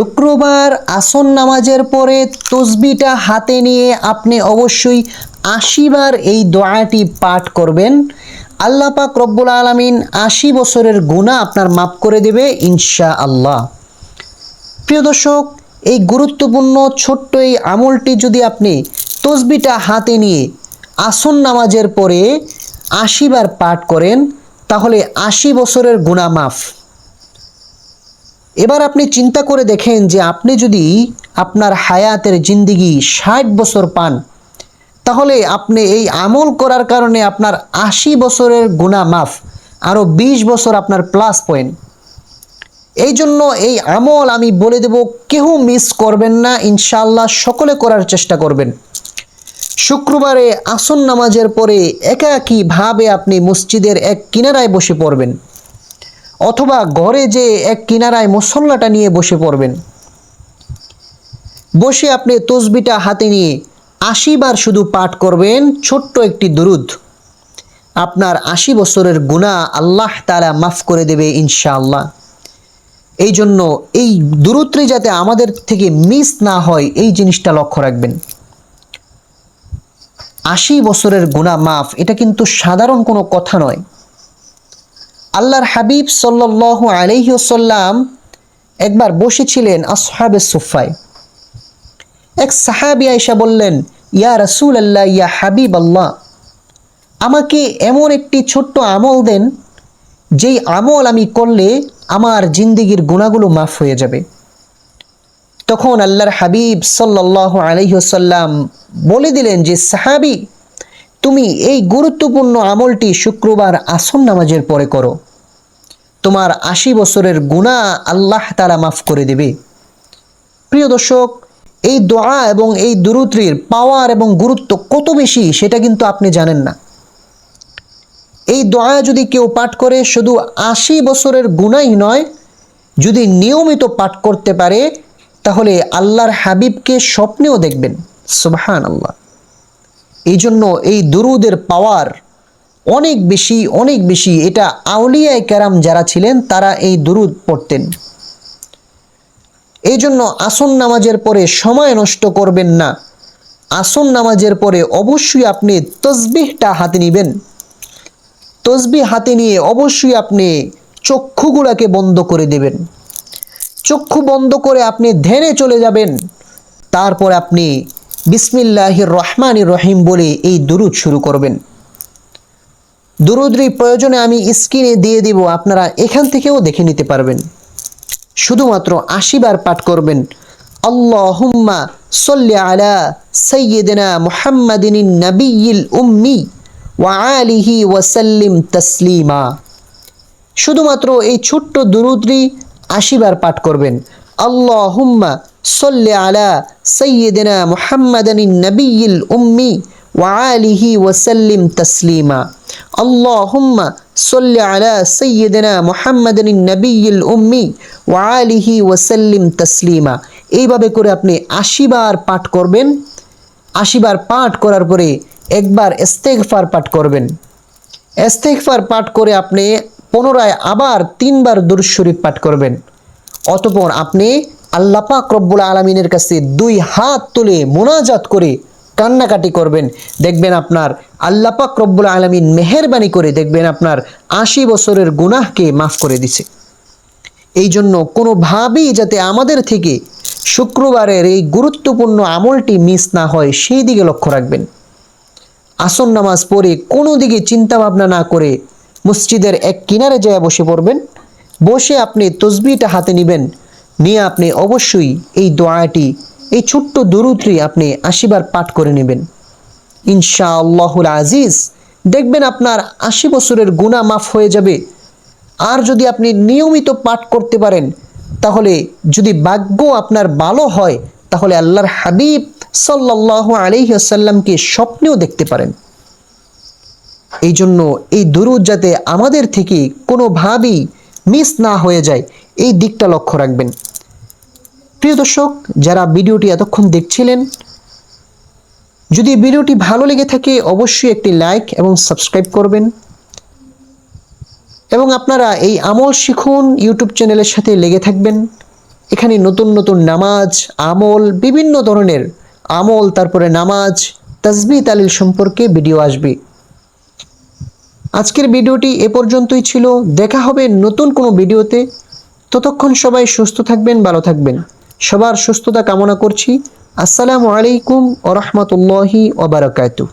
শুক্রবার আসন নামাজের পরে তসবিটা হাতে নিয়ে আপনি অবশ্যই আশিবার এই দোয়াটি পাঠ করবেন। আল্লাহ পাক রব্বুল আলমিন আশি বছরের গুণা আপনার মাপ করে দেবে ইনশা আল্লাহ প্রিয় দর্শক, এই গুরুত্বপূর্ণ ছোট্ট এই আমলটি যদি আপনি তসবিটা হাতে নিয়ে আসন নামাজের পরে আশিবার পাঠ করেন, তাহলে আশি বছরের গুণা মাফ এবার আপনি চিন্তা করে দেখেন যে আপনি যদি আপনার হায়াতের জিন্দিগি ষাট বছর পান, তাহলে আপনি এই আমল করার কারণে আপনার আশি বছরের গুণা মাফ আরও বিশ বছর আপনার প্লাস পয়েন্ট এই জন্য এই আমল আমি বলে দেব কেউ মিস করবেন না ইনশাল্লাহ সকলে করার চেষ্টা করবেন। শুক্রবারে আসন নামাজের পরে একাকীভাবে আপনি মসজিদের এক কিনারায় বসে পড়বেন। অথবা ঘরে যে এক কিনারায় মুসল্লাটা নিয়ে বসে পড়বেন। বসে আপনি তসবিটা হাতে নিয়ে আশিবার শুধু পাঠ করবেন, ছোট্ট একটি দুরুদ। আপনার আশি বছরের গুণা আল্লাহ তারা মাফ করে দেবে ইনশাআল্লাহ। এই জন্য এই দূরত্বে যাতে আমাদের থেকে মিস না হয়, এই জিনিসটা লক্ষ্য রাখবেন। আশি বছরের গুণা মাফ, এটা কিন্তু সাধারণ কোনো কথা নয়। আল্লাহর হাবিব সাল্লাহ আলহিহসাল্লাম একবার বসেছিলেন আসহাবে সুফায় এক সাহাবি আয়সা বললেন, ইয়া রসুল আল্লাহ ইয়া হাবিব আল্লাহ আমাকে এমন একটি ছোট্ট আমল দেন, যেই আমল আমি করলে আমার জিন্দিগির গুণাগুলো মাফ হয়ে যাবে। তখন আল্লাহর হাবিব সাল্লাহ আলহিহসাল্লাম বলে দিলেন যে, সাহাবি, তুমি এই গুরুত্বপূর্ণ আমলটি শুক্রবার আসন নামাজের পরে করো। তোমার আশি বছরের গুণা আল্লাহ তারা মাফ করে দেবে। প্রিয় দর্শক, এই দোয়া এবং এই দুরুত্রির পাওয়ার এবং গুরুত্ব কত বেশি সেটা কিন্তু আপনি জানেন না। এই দোয়া যদি কেউ পাঠ করে, শুধু আশি বছরের গুণাই নয়, যদি নিয়মিত পাঠ করতে পারে, তাহলে আল্লাহর হাবিবকে স্বপ্নেও দেখবেন। সুবহান আল্লাহ এই জন্য এই দুরুদের পাওয়ার অনেক বেশি অনেক বেশি। এটা আউলিয়ায় ক্যারাম যারা ছিলেন, তারা এই দুরুদ পড়তেন। এই জন্য আসন নামাজের পরে সময় নষ্ট করবেন না। আসন নামাজের পরে অবশ্যই আপনি তসবিহটা হাতে নেবেন। তসবি হাতে নিয়ে অবশ্যই আপনি চক্ষুগুলাকে বন্ধ করে দেবেন। চক্ষু বন্ধ করে আপনি ধ্যানে চলে যাবেন। তারপর আপনি বিসমিল্লাহির রহমান রহিম বলে এই দুরুদ শুরু করবেন। দুরুদ্রি প্রয়োজনে আমি স্ক্রিনে দিয়ে দিব, আপনারা এখান থেকেও দেখে নিতে পারবেন। শুধুমাত্র আশিবার পাঠ করবেন। আল্লাহুম্মা সল্লি আলা সৈয়দনা মুহাম্মাদিন নবিয়িল উম্মি ওয়া আলিহি ওয়াসাল্লিম তসলিমা। শুধুমাত্র এই ছোট্ট দুরুদ্রি আশিবার পাঠ করবেন। আল্লাহুম্মা সল্লি আলা সৈয়দনা মুহাম্মাদিন নবিয়িল উম্মি ওয়া আলিহি ওয়াসাল্লিম তসলিমা। সল্লি আলা সৈয়দনা মুহাম্মাদিন নবিয়িল উম্মি ওয়া আলিহি ওয়াসাল্লিম তসলিমা। এইভাবে করে আপনি আশিবার পাঠ করবেন। আশিবার পাঠ করার পরে একবার ইস্তেগফার পাঠ করবেন। ইস্তেগফার পাঠ করে আপনি পুনরায় আবার তিনবার দুরূদ শরীফ পাঠ করবেন। অতপর আপনি আল্লাহ পাক রব্বুল আলমিনের কাছে দুই হাত তুলে মোনাজাত করে কান্নাকাটি করবেন। দেখবেন আপনার আল্লাহ পাক রব্বুল আলমিন মেহরবানি করে দেখবেন আপনার আশি বছরের গুনাহকে মাফ করে দিছে। এই জন্য কোনোভাবেই যাতে আমাদের থেকে শুক্রবারের এই গুরুত্বপূর্ণ আমলটি মিস না হয়, সেই দিকে লক্ষ্য রাখবেন। আসন নামাজ পড়ে কোনো দিকে চিন্তা ভাবনা না করে মসজিদের এক কিনারে যায় বসে পড়বেন। বসে আপনি তসবিটা হাতে নেবেন। নিয়ে আপনি অবশ্যই এই দোয়াটি এই ছোট্ট দুরুত্রি আপনি আশিবার পাঠ করে নেবেন। ইনশা আল্লাহুল আজিজ, দেখবেন আপনার আশি বছরের গুণা মাফ হয়ে যাবে। আর যদি আপনি নিয়মিত পাঠ করতে পারেন, তাহলে যদি ভাগ্য আপনার ভালো হয়, তাহলে আল্লাহর হাবিব সাল্লাহ আলহিহাসাল্লামকে স্বপ্নেও দেখতে পারেন। এই জন্য এই দুরুদ যাতে আমাদের থেকে কোনোভাবেই মিস না হয়ে যায়, এই দিকটা লক্ষ্য রাখবেন। প্রিয় দর্শক, যারা ভিডিওটি এতক্ষণ দেখছিলেন, যদি ভিডিওটি ভালো লেগে থাকে, অবশ্যই একটি লাইক এবং সাবস্ক্রাইব করবেন। এবং আপনারা এই আমল শিখুন ইউটিউব চ্যানেলের সাথে লেগে থাকবেন। এখানে নতুন নতুন নামাজ, আমল, বিভিন্ন ধরনের আমল, তারপরে নামাজ তাজবি তালিল সম্পর্কে ভিডিও আসবে। আজকের ভিডিওটি এ পর্যন্তই ছিল। দেখা হবে নতুন কোনো ভিডিওতে। ততক্ষণ সবাই সুস্থ থাকবেন, ভালো থাকবেন। সবার সুস্থতা কামনা করছি। আসসালামু আলাইকুম ও রহমতুল্লাহি ওবরাকাতুহ